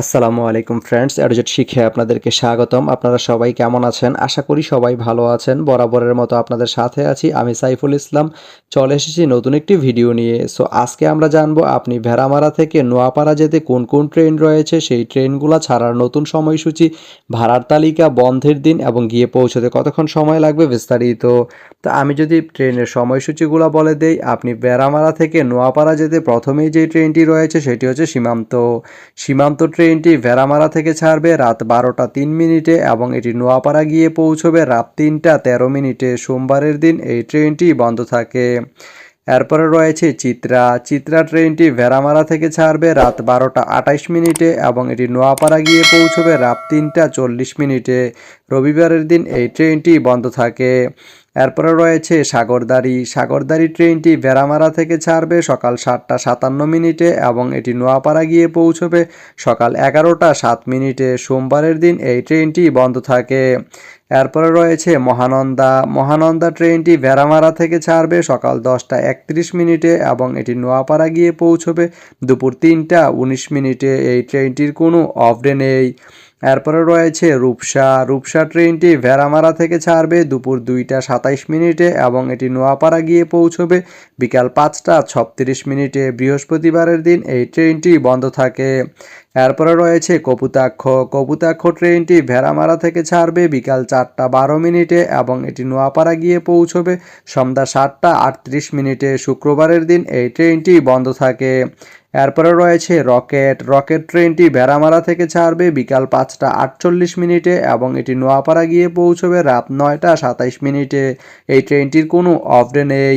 আসসালামু আলাইকুম ফ্রেন্ডস অ্যাডজেট শিখে আপনাদেরকে স্বাগতম। আপনারা সবাই কেমন আছেন? আশা করি সবাই ভালো আছেন। বরাবরের মতো আপনাদের সাথে আছি আমি সাইফুল ইসলাম। চলে এসেছি নতুন একটি ভিডিও নিয়ে। সো আজকে আমরা জানব আপনি ভেড়ামারা থেকে নোয়াপাড়া যেতে কোন কোন ট্রেন রয়েছে? সেই ট্রেনগুলো ছাড়ার নতুন সময়সূচি, ভাড়ার তালিকা, বন্ধের দিন এবং গিয়ে পৌঁছতে কতক্ষণ সময় লাগবে বিস্তারিত। তো আমি যদি ট্রেনের সময়সূচিগুলো বলে দেই, আপনি বেড়ামারা থেকে নোয়াপাড়া যেতে প্রথমেই যে ট্রেনটি রয়েছে, সেটি হচ্ছে সীমান্ত। সীমান্ত ট্রেনটি ভেড়ামারা থেকে ছাড়বে, রাত বারোটা তিন মিনিটে এবং এটি নোয়াপাড়া গিয়ে পৌঁছবে রাত তিনটা তেরো মিনিটে। সোমবারের দিন এই ট্রেনটি বন্ধ থাকে। এরপরে রয়েছে চিত্রা। চিত্রা ট্রেনটি ভেড়ামারা থেকে ছাড়বে রাত বারোটা আটাইশ মিনিটে এবং এটি নোয়াপাড়া গিয়ে পৌঁছবে রাত তিনটা চল্লিশ মিনিটে। রবিবারের দিন এই ট্রেনটি বন্ধ থাকে। এরপরে রয়েছে সাগরদারি সাগরদাড়ি ট্রেনটি ভেড়ামারা থেকে ছাড়বে সকাল সাতটা সাতান্ন মিনিটে এবং এটি নোয়াপাড়া গিয়ে পৌঁছবে সকাল এগারোটা সাত মিনিটে। সোমবারের দিন এই ট্রেনটি বন্ধ থাকে। এরপরে রয়েছে মহানন্দা। মহানন্দা ট্রেনটি ভেড়ামারা থেকে ছাড়বে সকাল দশটা একত্রিশ মিনিটে এবং এটি নোয়াপাড়া গিয়ে পৌঁছবে দুপুর তিনটা উনিশ মিনিটে। এই ট্রেনটির কোনো অফ ডে নেই। এরপরে রয়েছে রূপসা। রূপসা ট্রেনটি ভেড়ামারা থেকে ছাড়বে দুপুর দুইটা সাতাইশ মিনিটে এবং এটি নোয়াপাড়া গিয়ে পৌঁছবে বিকাল পাঁচটা ছত্রিশ মিনিটে। বৃহস্পতিবারের দিন এই ট্রেনটি বন্ধ থাকে। এরপরে রয়েছে কপুতাক্ষ। কপুতাক্ষ ট্রেনটি ভেড়ামারা থেকে ছাড়বে বিকাল চারটা বারো মিনিটে এবং এটি নোয়াপাড়া গিয়ে পৌঁছবে সন্ধ্যা সাতটা আটত্রিশ মিনিটে। শুক্রবারের দিন এই ট্রেনটি বন্ধ থাকে। এরপরে রয়েছে রকেট। রকেট ট্রেনটি ভেড়ামারা থেকে ছাড়বে বিকাল পাঁচটা আটচল্লিশ মিনিটে এবং এটি নোয়াপাড়া গিয়ে পৌঁছবে রাত নয়টা সাতাইশ মিনিটে। এই ট্রেনটির কোনো অফডে নেই।